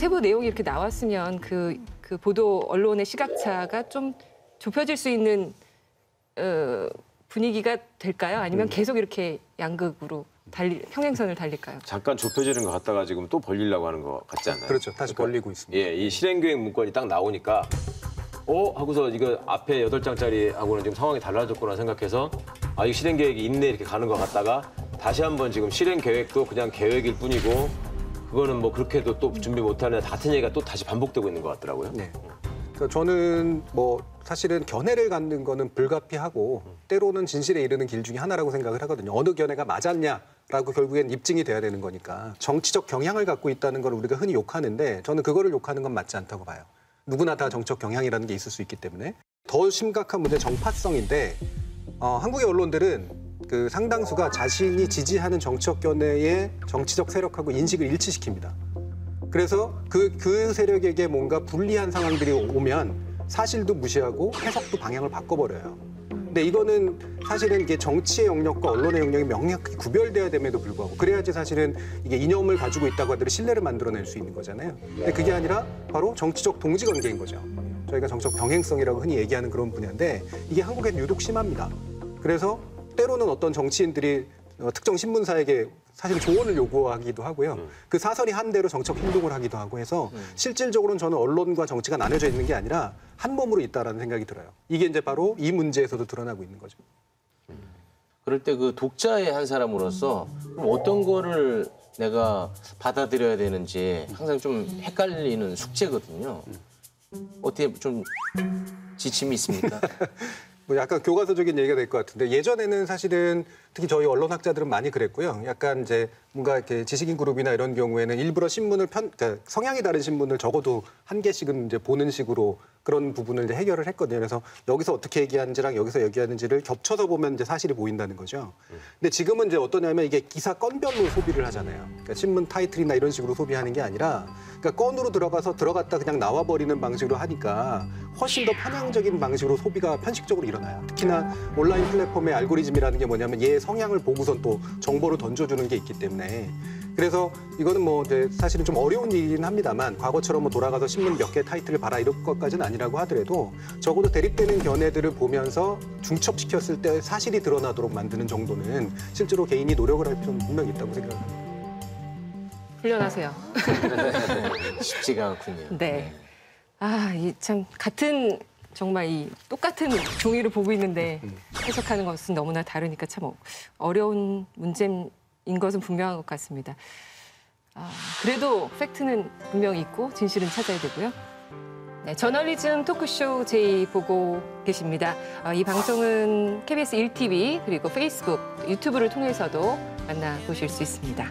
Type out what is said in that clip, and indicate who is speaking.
Speaker 1: 세부 내용이 이렇게 나왔으면 그, 그 보도 언론의 시각차가 좀 좁혀질 수 있는 어, 분위기가 될까요? 아니면 계속 이렇게 양극으로 달리, 평행선을 달릴까요?
Speaker 2: 잠깐 좁혀지는 것 같다가 지금 또 벌리려고 하는 것 같지 않나요?
Speaker 3: 그렇죠. 다시 벌리고 있습니다.
Speaker 2: 예, 이 실행계획 문건이 딱 나오니까 어? 하고서 이거 앞에 여덟 장짜리 하고는 지금 상황이 달라졌구나 생각해서 아, 이 실행계획이 있네 이렇게 가는 것 같다가 다시 한번 지금 실행계획도 그냥 계획일 뿐이고 그거는 뭐 그렇게도 또 준비 못하는 같은 얘기가 또 다시 반복되고 있는 것 같더라고요.
Speaker 3: 네. 그러니까 저는 뭐 사실은 견해를 갖는 거는 불가피하고 때로는 진실에 이르는 길 중에 하나라고 생각을 하거든요. 어느 견해가 맞았냐 라고 결국엔 입증이 돼야 되는 거니까 정치적 경향을 갖고 있다는 걸 우리가 흔히 욕하는데 저는 그거를 욕하는 건 맞지 않다고 봐요. 누구나 다 정적 경향이라는 게 있을 수 있기 때문에 더 심각한 문제 는 정파성인데 어, 한국의 언론들은 그 상당수가 자신이 지지하는 정치적 견해의 정치적 세력하고 인식을 일치시킵니다. 그래서 그, 그 세력에게 뭔가 불리한 상황들이 오면 사실도 무시하고 해석도 방향을 바꿔버려요. 근데 이거는 사실은 이게 정치의 영역과 언론의 영역이 명확히 구별돼야 됨에도 불구하고 그래야지 사실은 이게 이념을 가지고 있다고 하더라도 신뢰를 만들어낼 수 있는 거잖아요. 근데 그게 아니라 바로 정치적 동지 관계인 거죠. 저희가 정치적 병행성이라고 흔히 얘기하는 그런 분야인데 이게 한국엔 유독 심합니다. 그래서 때로는 어떤 정치인들이 어, 특정 신문사에게 사실 조언을 요구하기도 하고요. 그 사설이 한 대로 정책 행동을 하기도 하고 해서 실질적으로는 저는 언론과 정치가 나눠져 있는 게 아니라 한 몸으로 있다라는 생각이 들어요. 이게 이제 바로 이 문제에서도 드러나고 있는 거죠.
Speaker 4: 그럴 때 그 독자의 한 사람으로서 어떤 거를 내가 받아들여야 되는지 항상 좀 헷갈리는 숙제거든요. 어떻게 좀 지침이 있습니까?
Speaker 3: 뭐 약간 교과서적인 얘기가 될 것 같은데 예전에는 사실은 특히 저희 언론학자들은 많이 그랬고요. 약간 이제 뭔가 이렇게 지식인 그룹이나 이런 경우에는 일부러 신문을 편, 그러니까 성향이 다른 신문을 적어도 한 개씩은 이제 보는 식으로 그런 부분을 이제 해결을 했거든요. 그래서 여기서 어떻게 얘기하는지랑 여기서 얘기하는지를 겹쳐서 보면 이제 사실이 보인다는 거죠. 근데 지금은 이제 어떠냐면 이게 기사 건별로 소비를 하잖아요. 그러니까 신문 타이틀이나 이런 식으로 소비하는 게 아니라 그러니까 건으로 들어가서 들어갔다 그냥 나와버리는 방식으로 하니까 훨씬 더 편향적인 방식으로 소비가 편식적으로 일어나요. 특히나 온라인 플랫폼의 알고리즘이라는 게 뭐냐면 얘의 성향을 보고선 또 정보를 던져주는 게 있기 때문에 그래서 이거는 뭐 이제 사실은 좀 어려운 일이긴 합니다만 과거처럼 뭐 돌아가서 신문 몇 개 타이틀을 봐라 이런 것까지는 아니라고 하더라도 적어도 대립되는 견해들을 보면서 중첩시켰을 때 사실이 드러나도록 만드는 정도는 실제로 개인이 노력을 할 필요는 분명히 있다고 생각합니다.
Speaker 1: 훈련하세요.
Speaker 4: 쉽지가 않군요.
Speaker 1: 네. 아, 이 참 같은 정말 이 똑같은 종이를 보고 있는데 해석하는 것은 너무나 다르니까 참 어- 어려운 문제 인 것은 분명한 것 같습니다. 아, 그래도 팩트는 분명히 있고 진실은 찾아야 되고요. 네, 저널리즘 토크쇼 제이 보고 계십니다. 어, 이 방송은 KBS 1TV 그리고 페이스북, 유튜브를 통해서도 만나보실 수 있습니다.